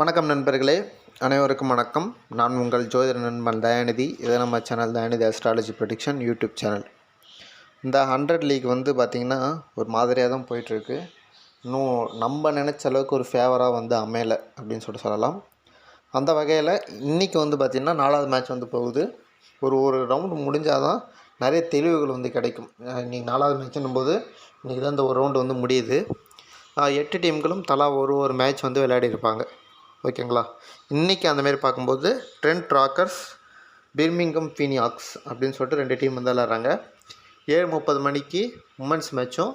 வணக்கம் நண்பர்களே அனைவருக்கும் வணக்கம். நான் உங்கள் ஜோதிட நண்பன் தயாநிதி. இது நம்ம channel Dayanidhi astrology production YouTube channel இந்த ஹண்ட்ரட் லீக் வந்து பார்த்திங்கன்னா ஒரு மாதிரியாக தான் போயிட்டுருக்கு. இன்னும் நம்ம நினச்ச அளவுக்கு ஒரு ஃபேவராக வந்து அமையலை அப்படின்னு சொல்லிட்டு சொல்லலாம். அந்த வகையில் இன்றைக்கி வந்து பார்த்திங்கன்னா நாலாவது மேட்ச் வந்து போகுது. ஒரு ஒரு ரவுண்டு முடிஞ்சால் தான் நிறைய தெளிவுகள் வந்து கிடைக்கும். இன்றைக்கி நாலாவது மேட்ச்னும் போது இன்றைக்கி தான் இந்த ஒரு ரவுண்டு வந்து முடியுது. எட்டு டீம்களும் தலா ஒரு ஒரு மேட்ச் வந்து விளையாடி இருப்பாங்க ஓகேங்களா? இன்றைக்கி அந்தமாரி பார்க்கும்போது ட்ரெண்ட் ராக்கர்ஸ் பிர்மிங்கம் ஃபீனியாக்ஸ் அப்படின்னு சொல்லிட்டு ரெண்டு டீம் வந்து விளாட்றாங்க ஏழு முப்பது மணிக்கு உமன்ஸ் மேட்சும்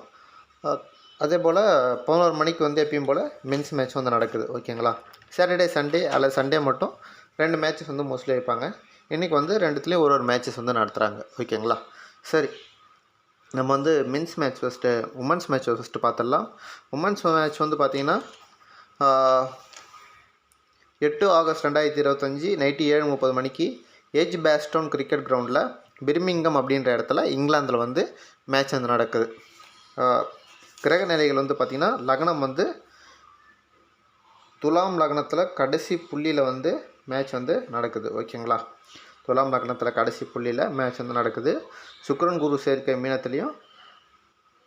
அதே போல் பதினோரு மணிக்கு வந்து எப்பயும் போல் மென்ஸ் மேட்ச் வந்து நடக்குது. ஓகேங்களா? சாட்டர்டே சண்டே அல்லது சண்டே மட்டும் ரெண்டு மேட்சஸ் வந்து மோஸ்ட்லி வைப்பாங்க இன்றைக்கி வந்து ரெண்டுத்துலேயும் ஒரு ஒரு மேட்சஸ் வந்து நடத்துகிறாங்க ஓகேங்களா? சரி. நம்ம வந்து men's match first women's match first பார்த்துடலாம். உமன்ஸ் மேட்ச் வந்து பார்த்திங்கன்னா எட்டு ஆகஸ்ட் ரெண்டாயிரத்தி இருபத்தஞ்சி நைட்டு ஏழு முப்பது மணிக்கு ஏஜ் பேஸ்டவுன் கிரிக்கெட் கிரவுண்டில் பிர்மிங்கம் அப்படின்ற இடத்துல இங்கிலாந்தில் வந்து மேட்ச் வந்து நடக்குது. கிரக நிலைகள் வந்து பார்த்திங்கன்னா லக்னம் வந்து துலாம் லக்னத்தில் கடைசி புள்ளியில் வந்து மேட்ச் வந்து நடக்குது. ஓகேங்களா? துலாம் லக்னத்தில் கடைசி புள்ளியில் மேட்ச் வந்து நடக்குது. சுக்கரன் குரு சேர்க்கை மீனத்துலேயும்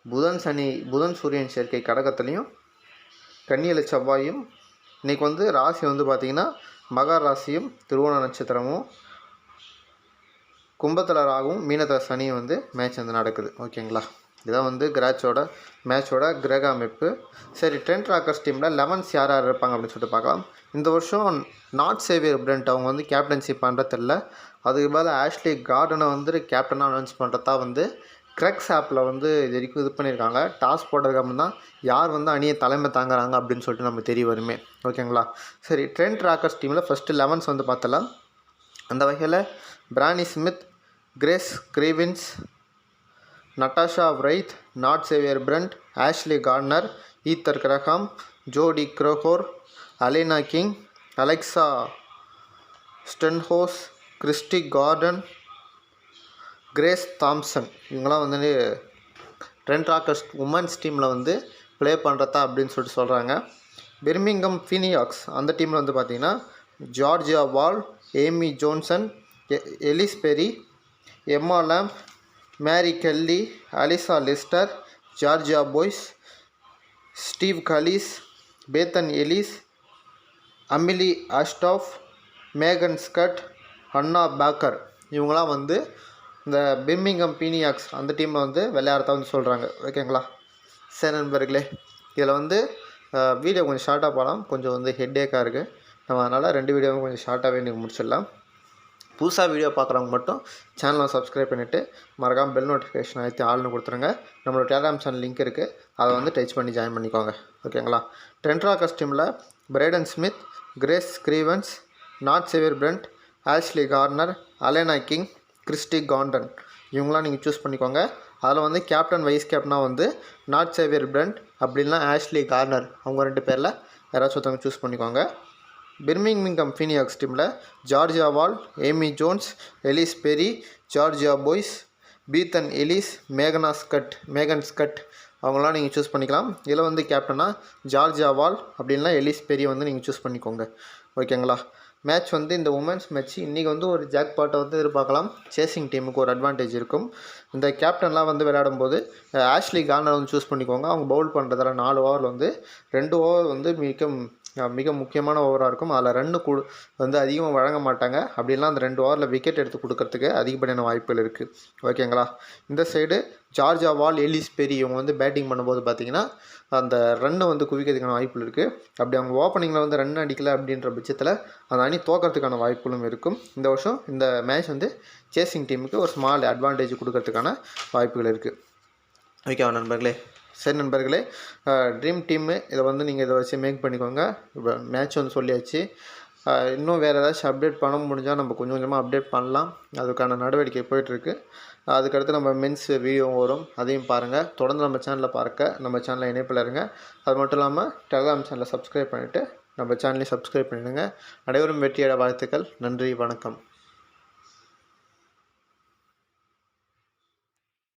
புதன் சனி புதன் சூரியன் சேர்க்கை கடகத்துலேயும் கன்னியல செவ்வாயும் இன்றைக்கி வந்து ராசி வந்து பார்த்திங்கன்னா மகா ராசியும் திருவோண நட்சத்திரமும் கும்பத்தில் ராகும் மீனத்தில் சனியும் வந்து மேட்ச் வந்து நடக்குது. ஓகேங்களா இதான் வந்து கிராச்சோட மேட்சோட கிரக அமைப்பு. சரி ட்ரெண்ட் ராக்கர்ஸ் டீமில் லெவன்ஸ் யார் யார் இருப்பாங்க அப்படின்னு சொல்லிட்டு பார்க்கலாம். இந்த வருஷம் நாட் சேவியர் பிரண்ட் அவங்க வந்து கேப்டன்ஷிப் பண்ணுறதில்ல அதுக்கு மேலே ஆஷ்லி கார்டனை வந்து கேப்டனாக அனௌன்ஸ் பண்ணுறதா வந்து க்ரெக்ஸ் ஆப்பில் வந்து இது வரைக்கும் இது பண்ணியிருக்காங்க. டாஸ் போட்டதுக்கு அப்புறம் தான் யார் வந்து அணியை தலைமை தாங்குறாங்க அப்படின்னு சொல்லிட்டு நம்ம தெரிய வருமே. ஓகேங்களா சரி ட்ரெண்ட் ராக்கர்ஸ் டீமில் ஃபஸ்ட்டு லெவன்ஸ் வந்து பார்த்தலாம் அந்த வகையில் Bryony Smith Grace Scrivens Natasha Wraith Nat Sciver Brunt Ashleigh Gardner Heather Graham Jodie க்ரோஹோர் Alana King Alexa Stonehouse Kirstie Gordon Grace Thompson. இவங்களாம் வந்து ட்ரெண்ட் ராக்கர்ஸ் உமன்ஸ் டீமில் வந்து ப்ளே பண்ணுறதா அப்படின்னு சொல்லிட்டு சொல்கிறாங்க பிர்மிங்கம் ஃபீனியாக்ஸ் அந்த டீமில் வந்து பார்த்திங்கன்னா Georgia Wall Amy Jones e- Ellyse Perry Emma Lamb Mary Kelly Alyssa Lister Georgia Boyce Steve கலீஸ் Bethan Ellis அமிலி அஷ்டாஃப் Megan Schutt அண்ணா பேக்கர் இவங்களாம் வந்து இந்த பிம்மிங்கம் பீனியாக்ஸ் அந்த டீமில் வந்து விளையாடுறதா வந்து சொல்கிறாங்க ஓகேங்களா சரி நண்பர்களே இதில் வந்து வீடியோ கொஞ்சம் ஷார்ட்டாக போகலாம் கொஞ்சம் வந்து ஹெட்டேக்காக இருக்குது நம்ம அதனால் ரெண்டு வீடியோவும் கொஞ்சம் ஷார்ட்டாகவே நீங்கள் முடிச்சிடலாம். புதுசாக வீடியோ பார்க்குறவங்க மட்டும் சேனலை சப்ஸ்கிரைப் பண்ணிவிட்டு மறக்காமல் பெல் நோட்டிஃபிகேஷன் அழுத்தி ஆள்னு கொடுத்துருங்க. நம்மளோட டெலிகிராம் சேனல் லிங்க் இருக்குது அதை வந்து டச் பண்ணி ஜாயின் பண்ணிக்கோங்க. ஓகேங்களா டென்ட்ரா கஸ்டீமில் Bryony Smith Grace Scrivens Nat Sciver Brunt Ashleigh Gardner Alana King Kirstie Gordon. இவங்களாம் நீங்கள் சூஸ் பண்ணிக்கோங்க. அதில் வந்து கேப்டன் வைஸ் கேப்டனாக வந்து நாட் சேவியர் பிரண்ட் அப்படின்னா ஆஷ்லி கார்னர் அவங்க ரெண்டு பேரில் யாராச்சும் ஒருத்தவங்க சூஸ் பண்ணிக்கோங்க. பிர்மிங்மிங்கம் ஃபீனியாக்ஸ் டீமில் Georgia Wall Amy Jones Ellyse Perry Georgia Boyce Bethan Ellis மேகனா Schutt Megan Schutt அவங்களாம் நீங்கள் சூஸ் பண்ணிக்கலாம். இதில் வந்து கேப்டனாக ஜார்ஜியா வால் அப்படின்னா எலிஸ் பெரி வந்து நீங்கள் சூஸ் பண்ணிக்கோங்க. ஓகேங்களா மேட்ச் வந்து இந்த உமன்ஸ் மேட்ச் இன்றைக்கி வந்து ஒரு ஜாக் பாட்டை வந்து எதிர்பார்க்கலாம். சேசிங் டீமுக்கு ஒரு அட்வான்டேஜ் இருக்கும். இந்த கேப்டன்லாம் வந்து விளையாடும்போது ஆஷ்லி கார்னர் வந்து சூஸ் பண்ணிக்கோங்க. அவங்க பவுல் பண்ணுறதால நாலு ஓவரில் வந்து ரெண்டு ஓவர் வந்து மிக மிக முக்கியமான ஓவராக இருக்கும். அதில் ரன்னு கொடு வந்து அதிகமாக வழங்க மாட்டாங்க. அப்படிலாம் அந்த ரெண்டு ஓவரில் விக்கெட் எடுத்து கொடுக்கறதுக்கு அதிகப்படியான வாய்ப்புகள் இருக்குது ஓகேங்களா இந்த சைடு ஜார்ஜா வால் எலிஸ் பெரி இவங்க வந்து பேட்டிங் பண்ணும்போது பார்த்தீங்கன்னா அந்த ரன்னை வந்து குவிக்கிறதுக்கான வாய்ப்புகள் இருக்குது அப்படி அவங்க ஓப்பனிங்கில் வந்து ரன் அடிக்கலை அப்படின்ற பட்சத்தில் அந்த அணி தோக்கிறதுக்கான வாய்ப்புகளும் இருக்கும். இந்த வருஷம் இந்த மேட்ச் வந்து சேசிங் டீமுக்கு ஒரு ஸ்மால் அட்வான்டேஜ் கொடுக்கறதுக்கான வாய்ப்புகள் இருக்குது ஓகேவா நண்பர்களே? சரி நண்பர்களே ட்ரீம் டீம்மு இதை வந்து நீங்கள் இதை வச்சு மேக் பண்ணிக்கோங்க. இப்போ மேட்ச் வந்து சொல்லியாச்சு. இன்னும் வேறு ஏதாச்சும் அப்டேட் பண்ண முடிஞ்சால் நம்ம கொஞ்சம் கொஞ்சமாக அப்டேட் பண்ணலாம். அதுக்கான நடவடிக்கை போயிட்டுருக்கு. அதுக்கடுத்து நம்ம மென்ஸ் வீடியோ வரும். அதையும் பாருங்கள் தொடர்ந்து நம்ம சேனலில் பார்க்க நம்ம சேனலில் இணைப்பில் இருங்க. அது மட்டும் இல்லாமல் டெலிகிராம் சேனலை சப்ஸ்கிரைப் பண்ணிவிட்டு நம்ம சேனலை சப்ஸ்கிரைப் பண்ணிடுங்க. அனைவரும் வெற்றியட வாழ்த்துக்கள். நன்றி வணக்கம்.